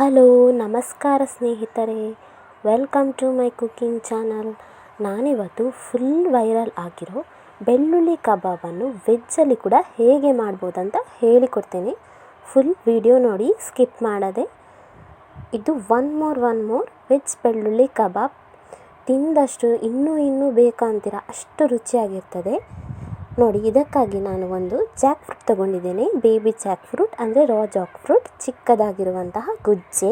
Hello, ನಮಸ್ಕಾರ ಸ್ನೇಹಿತರೆ. Welcome to my cooking channel. ನಾನಿವತ್ತು ಫುಲ್ ವೈರಲ್ ಆಗಿರೋ ಬೆಳ್ಳುಳ್ಳಿ ಕಬಾಬನ್ನು ವೆಜ್ಜಲ್ಲಿ ಕೂಡ ಹೇಗೆ ಮಾಡ್ಬೋದಂತ ಹೇಳಿಕೊಡ್ತೇನೆ. ಫುಲ್ ವಿಡಿಯೋ ನೋಡಿ ಸ್ಕಿಪ್ ಮಾಡದೆ. ಇದು one more one more veg ಬೆಳ್ಳುಳ್ಳಿ ಕಬಾಬ್. ತಿಂದಷ್ಟು ಇನ್ನೂ ಇನ್ನೂ ಬೇಕಂತೀರ ಅಷ್ಟು ರುಚಿಯಾಗಿರ್ತದೆ. ನೋಡಿ, ಇದಕ್ಕಾಗಿ ನಾನು ಒಂದು ಜಾಕ್ ಫ್ರೂಟ್ ತಗೊಂಡಿದ್ದೇನೆ. ಬೇಬಿ ಜಾಕ್ ಫ್ರೂಟ್ ಅಂದರೆ ರಾ ಜಾಕ್ ಫ್ರೂಟ್ ಚಿಕ್ಕದಾಗಿರುವಂತಹ ಗುಜ್ಜೆ.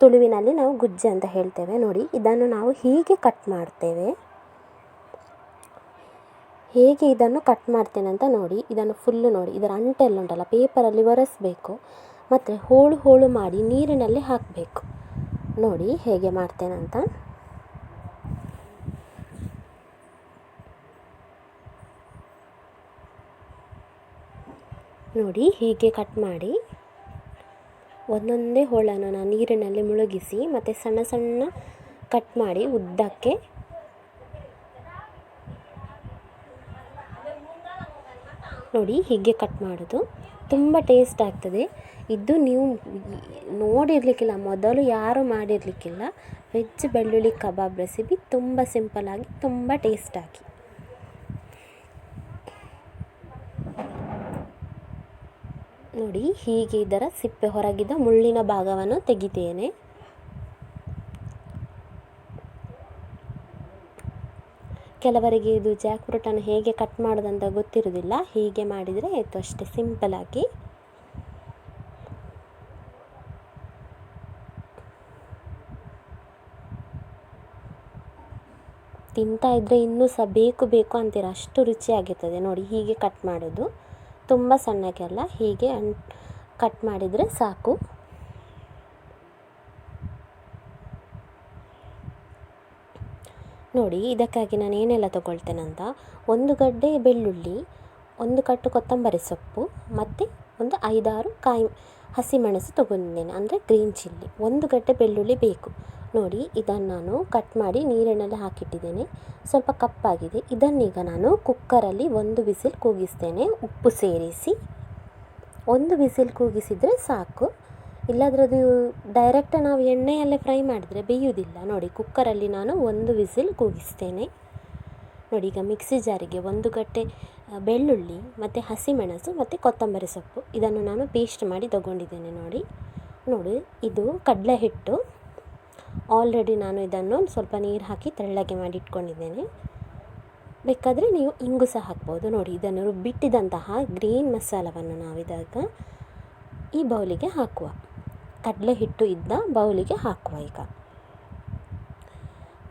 ತುಳುವಿನಲ್ಲಿ ನಾವು ಗುಜ್ಜೆ ಅಂತ ಹೇಳ್ತೇವೆ. ನೋಡಿ, ಇದನ್ನು ನಾವು ಹೀಗೆ ಕಟ್ ಮಾಡ್ತೇವೆ. ಹೇಗೆ ಇದನ್ನು ಕಟ್ ಮಾಡ್ತೇನೆ ಅಂತ ನೋಡಿ, ಇದನ್ನು ಫುಲ್ಲು ನೋಡಿ. ಇದರ ಅಂಟೆಲ್ಲ ಉಂಟಲ್ಲ ಪೇಪರಲ್ಲಿ ಒರೆಸಬೇಕು. ಮತ್ತು ಹೋಳು ಹೋಳು ಮಾಡಿ ನೀರಿನಲ್ಲಿ ಹಾಕಬೇಕು. ನೋಡಿ, ಹೇಗೆ ಮಾಡ್ತೇನಂತ ನೋಡಿ, ಹೀಗೆ ಕಟ್ ಮಾಡಿ ಒಂದೊಂದೇ ಹೋಳನ್ನು ನಾನು ನೀರಿನಲ್ಲಿ ಮುಳುಗಿಸಿ ಮತ್ತು ಸಣ್ಣ ಸಣ್ಣ ಕಟ್ ಮಾಡಿ ಉದ್ದಕ್ಕೆ ನೋಡಿ, ಹೀಗೆ ಕಟ್ ಮಾಡೋದು. ತುಂಬ ಟೇಸ್ಟ್ ಆಗ್ತದೆ. ಇದು ನೀವು ನೋಡಿರಲಿಕ್ಕಿಲ್ಲ, ಮೊದಲು ಯಾರೂ ಮಾಡಿರಲಿಕ್ಕಿಲ್ಲ. ವೆಜ್ ಬೆಳ್ಳುಳ್ಳಿ ಕಬಾಬ್ ರೆಸಿಪಿ ತುಂಬ ಸಿಂಪಲ್ಲಾಗಿ ತುಂಬ ಟೇಸ್ಟಾಗಿ ನೋಡಿ, ಹೀಗೆ ಇದರ ಸಿಪ್ಪೆ ಹೊರಗಿದ ಮುಳ್ಳಿನ ಭಾಗವನ್ನು ತೆಗಿತೇನೆ. ಕೆಲವರಿಗೆ ಇದು ಜಾಕ್ ಫ್ರೂಟನ್ನು ಹೇಗೆ ಕಟ್ ಮಾಡೋದಂತ ಗೊತ್ತಿರೋದಿಲ್ಲ ಹೀಗೆ ಮಾಡಿದರೆ ಆಯಿತು, ಅಷ್ಟೇ ಸಿಂಪಲಾಗಿ ತಿಂತಾ ಇದ್ದರೆ ಇನ್ನೂ ಸಹ ಬೇಕು ಬೇಕು ಅಂತೀರ, ಅಷ್ಟು ರುಚಿಯಾಗಿರ್ತದೆ. ನೋಡಿ, ಹೀಗೆ ಕಟ್ ಮಾಡೋದು. ತುಂಬ ಸಣ್ಣಕ್ಕೆ ಅಲ್ಲ, ಹೀಗೆ ಕಟ್ ಮಾಡಿದರೆ ಸಾಕು. ನೋಡಿ, ಇದಕ್ಕಾಗಿ ನಾನು ಏನೆಲ್ಲ ತಗೊಳ್ತೇನಂತ ಒಂದು ಗಡ್ಡೆ ಬೆಳ್ಳುಳ್ಳಿ, ಒಂದು ಕಟ್ಟು ಕೊತ್ತಂಬರಿ ಸೊಪ್ಪು, ಮತ್ತು ಒಂದು ಐದಾರು ಕಾಯಿ ಹಸಿಮೆಣಸು ತಗೊಂಡಿದ್ದೇನೆ, ಅಂದರೆ ಗ್ರೀನ್ ಚಿಲ್ಲಿ. ಒಂದು ಗಡ್ಡೆ ಬೆಳ್ಳುಳ್ಳಿ ಬೇಕು. ನೋಡಿ, ಇದನ್ನು ನಾನು ಕಟ್ ಮಾಡಿ ನೀರಿನಲ್ಲಿ ಹಾಕಿಟ್ಟಿದ್ದೇನೆ. ಸ್ವಲ್ಪ ಕಪ್ಪಾಗಿದೆ ಇದನ್ನೀಗ ನಾನು ಕುಕ್ಕರಲ್ಲಿ ಒಂದು ವಿಸಿಲ್ ಕೂಗಿಸ್ತೇನೆ. ಉಪ್ಪು ಸೇರಿಸಿ. ಒಂದು ವಿಸಿಲ್ ಕೂಗಿಸಿದರೆ ಸಾಕು. ಇಲ್ಲದ್ರದ್ದು ಡೈರೆಕ್ಟ್ ನಾವು ಎಣ್ಣೆಯಲ್ಲೇ ಫ್ರೈ ಮಾಡಿದರೆ ಬೇಯುವುದಿಲ್ಲ. ನೋಡಿ ಕುಕ್ಕರಲ್ಲಿ ನಾನು ಒಂದು ವಿಸಿಲ್ ಕೂಗಿಸ್ತೇನೆ. ನೋಡಿ, ಈಗ ಮಿಕ್ಸಿ ಜಾರಿಗೆ ಒಂದು ಗಟ್ಟೆ ಬೆಳ್ಳುಳ್ಳಿ, ಮತ್ತು ಹಸಿಮೆಣಸು, ಮತ್ತು ಕೊತ್ತಂಬರಿ ಸೊಪ್ಪು. ಇದನ್ನು ನಾನು ಪೇಸ್ಟ್ ಮಾಡಿ ತಗೊಂಡಿದ್ದೇನೆ ನೋಡಿ. ನೋಡಿ, ಇದು ಕಡಲೆ ಹಿಟ್ಟು ಆಲ್ರೆಡಿ ನಾನು ಇದನ್ನು ಸ್ವಲ್ಪ ನೀರು ಹಾಕಿ ತೆಳ್ಳಗೆ ಮಾಡಿ ಇಟ್ಕೊಂಡಿದ್ದೇನೆ. ಬೇಕಾದರೆ ನೀವು ಇಂಗು ಸಹ ಹಾಕ್ಬೋದು. ನೋಡಿ, ಇದನ್ನು ರುಬ್ಬಿಟ್ಟಿದಂತಹ ಗ್ರೀನ್ ಮಸಾಲವನ್ನು ನಾವಿದಾಗ ಈ ಬೌಲಿಗೆ ಹಾಕುವ. ಕಡಲೆ ಹಿಟ್ಟು ಇದ್ದ ಬೌಲಿಗೆ ಹಾಕುವ ಈಗ.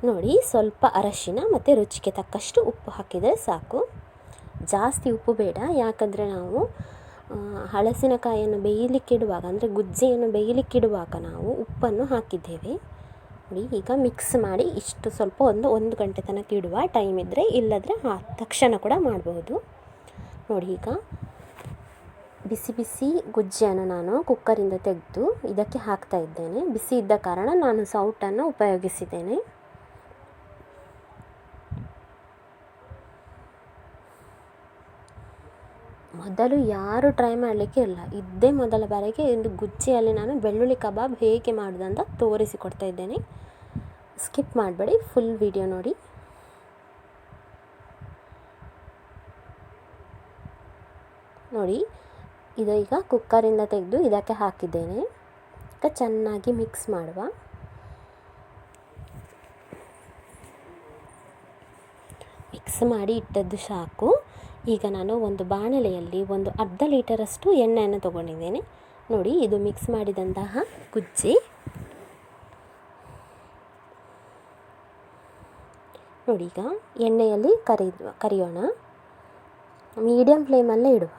ನೋಡಿ, ಸ್ವಲ್ಪ ಅರಶಿನ ಮತ್ತು ರುಚಿಗೆ ತಕ್ಕಷ್ಟು ಉಪ್ಪು ಹಾಕಿದರೆ ಸಾಕು. ಜಾಸ್ತಿ ಉಪ್ಪು ಬೇಡ. ಯಾಕಂದರೆ ನಾವು ಹಳಸಿನಕಾಯಿಯನ್ನು ಬೇಯಲಿಕ್ಕಿಡುವಾಗ, ಅಂದರೆ ಗುಜ್ಜೆಯನ್ನು ಬೇಯಲಿಕ್ಕಿಡುವಾಗ ನಾವು ಉಪ್ಪನ್ನು ಹಾಕಿದ್ದೇವೆ. ನೋಡಿ ಈಗ ಮಿಕ್ಸ್ ಮಾಡಿ ಇಷ್ಟು ಸ್ವಲ್ಪ ಒಂದು ಒಂದು ಗಂಟೆ ತನಕ ಇಡುವ. ಟೈಮ್ ಇದ್ದರೆ ಇಲ್ಲದ್ರೆ ತಕ್ಷಣ ಕೂಡ ಮಾಡಬಹುದು ನೋಡಿ ಈಗ ಬಿಸಿ ಬಿಸಿ ಗುಜ್ಜಿಯನ್ನು ನಾನು ಕುಕ್ಕರಿಂದ ತೆಗೆದು ಇದಕ್ಕೆ ಹಾಕ್ತಾ ಇದ್ದೇನೆ. ಬಿಸಿ ಇದ್ದ ಕಾರಣ ನಾನು ಸೌಟನ್ನು ಉಪಯೋಗಿಸಿದ್ದೇನೆ. ಮೊದಲು ಯಾರು ಟ್ರೈ ಮಾಡಲಿಕ್ಕೆ ಇಲ್ಲ. ಇದ್ದೇ ಮೊದಲ ಬಾರಿಗೆ ಒಂದು ಗುಚ್ಚಿಯಲ್ಲಿ ನಾನು ಬೆಳ್ಳುಳ್ಳಿ ಕಬಾಬ್ ಹೇಗೆ ಮಾಡೋದಂತ ತೋರಿಸಿಕೊಡ್ತಾ ಇದ್ದೇನೆ. ಸ್ಕಿಪ್ ಮಾಡಬೇಡಿ ಫುಲ್ ವಿಡಿಯೋ ನೋಡಿ. ನೋಡಿ, ಇದು ಈಗ ಕುಕ್ಕರಿಂದ ತೆಗೆದು ಇದಕ್ಕೆ ಹಾಕಿದ್ದೇನೆ. ಈಗ ಚೆನ್ನಾಗಿ ಮಿಕ್ಸ್ ಮಾಡುವ. ಮಿಕ್ಸ್ ಮಾಡಿ ಇಟ್ಟದ್ದು ಸಾಕು. ಈಗ ನಾನು ಒಂದು ಬಾಣಲೆಯಲ್ಲಿ ಒಂದು ಅರ್ಧ ಲೀಟರಷ್ಟು ಎಣ್ಣೆಯನ್ನು ತಗೊಂಡಿದ್ದೇನೆ. ನೋಡಿ, ಇದು ಮಿಕ್ಸ್ ಮಾಡಿದಂತಹ ಗುಜ್ಜಿ ನೋಡಿ, ಈಗ ಎಣ್ಣೆಯಲ್ಲಿ ಕರಿ ಕರಿಯೋಣ. ಮೀಡಿಯಮ್ ಫ್ಲೇಮಲ್ಲೇ ಇಡುವ.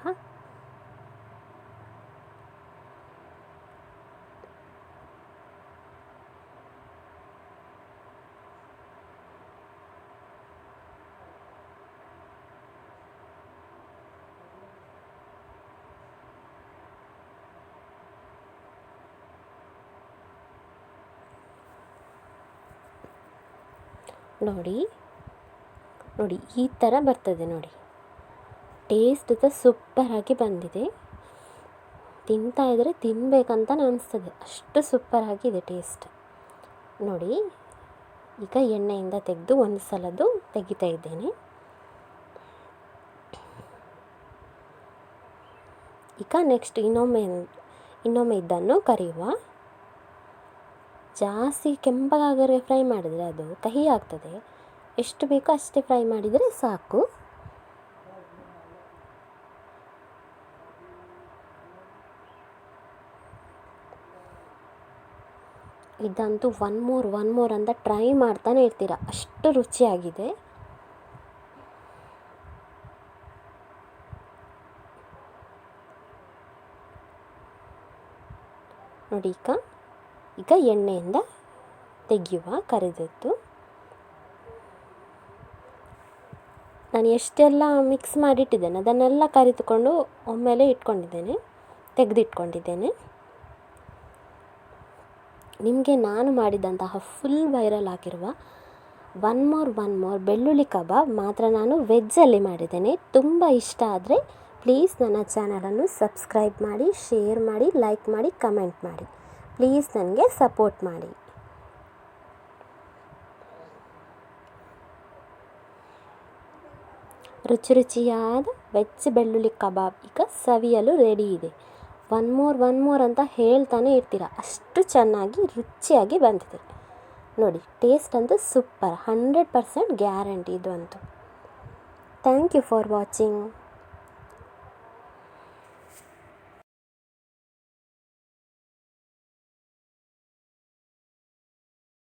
ನೋಡಿ ನೋಡಿ, ಈ ಥರ ಬರ್ತದೆ ನೋಡಿ. ಟೇಸ್ಟ್ ಸೂಪರ್ ಸೂಪರಾಗಿ ಬಂದಿದೆ. ತಿಂತಾ ಇದ್ದರೆ ತಿನ್ನಬೇಕಂತ ಅನಿಸ್ತದೆ. ಅಷ್ಟು ಸೂಪರಾಗಿದೆ ಟೇಸ್ಟ್ ನೋಡಿ, ಈಗ ಎಣ್ಣೆಯಿಂದ ತೆಗೆದು ಒಂದು ಸಲದ್ದು ತೆಗಿತಾ ಇದ್ದೇನೆ. ಈಗ ನೆಕ್ಸ್ಟ್ ಇನ್ನೊಮ್ಮೆ ಇನ್ನೊಮ್ಮೆ ಇದನ್ನು ಕರಿಯುವ. ಜಾಸ್ತಿ ಕೆಂಪಗಾಗರೆ ಫ್ರೈ ಮಾಡಿದರೆ ಅದು ಕಹಿ ಆಗ್ತದೆ. ಎಷ್ಟು ಬೇಕೋ ಅಷ್ಟೇ ಫ್ರೈ ಮಾಡಿದರೆ ಸಾಕು. ಇದಂತೂ ಒನ್ ಮೋರ್ ಒನ್ ಮೋರ್ ಅಂತ ಟ್ರೈ ಮಾಡ್ತಾನೆ ಇರ್ತೀರ. ಅಷ್ಟು ರುಚಿಯಾಗಿದೆ. ನೋಡಿ ಈಗ ಈಗ ಎಣ್ಣೆಯಿಂದ ತೆಗೆಯುವ, ಕರಿದದ್ದು. ನಾನು ಎಷ್ಟೆಲ್ಲ ಮಿಕ್ಸ್ ಮಾಡಿಟ್ಟಿದ್ದೇನೆ, ಅದನ್ನೆಲ್ಲ ಕರಿದುಕೊಂಡು ಒಮ್ಮೆಲೆ ಇಟ್ಕೊಂಡಿದ್ದೇನೆ, ತೆಗೆದಿಟ್ಕೊಂಡಿದ್ದೇನೆ. ನಿಮಗೆ ನಾನು ಮಾಡಿದಂತಹ ಫುಲ್ ವೈರಲ್ ಆಗಿರುವ ಒನ್ ಮೋರ್ ಒನ್ ಮೋರ್ ಬೆಳ್ಳುಳ್ಳಿ ಕಬಾಬ್ ಮಾತ್ರ ನಾನು ವೆಜ್ಜಲ್ಲಿ ಮಾಡಿದ್ದೇನೆ. ತುಂಬ ಇಷ್ಟ ಆದರೆ ಪ್ಲೀಸ್ ನನ್ನ ಚಾನಲನ್ನು ಸಬ್ಸ್ಕ್ರೈಬ್ ಮಾಡಿ ಶೇರ್ ಮಾಡಿ ಲೈಕ್ ಮಾಡಿ ಕಮೆಂಟ್ ಮಾಡಿ. ಪ್ಲೀಸ್ ನನಗೆ ಸಪೋರ್ಟ್ ಮಾಡಿ. ರುಚಿ ರುಚಿಯಾದ ವೆಜ್ ಬೆಳ್ಳುಳ್ಳಿ ಕಬಾಬ್ ಈಗ ಸವಿಯಲು ರೆಡಿ ಇದೆ. ಒನ್ ಮೋರ್ ಒನ್ ಮೋರ್ ಅಂತ ಹೇಳ್ತಾನೆ ಇರ್ತೀರ. ಅಷ್ಟು ಚೆನ್ನಾಗಿ, ರುಚಿಯಾಗಿ ಬಂದಿದೆ. ನೋಡಿ ಟೇಸ್ಟ್ ಅಂತೂ ಸೂಪರ್ ಹಂಡ್ರೆಡ್ ಪರ್ಸೆಂಟ್ ಗ್ಯಾರಂಟಿ ಇದು ಅಂತೂ. Thank you for watching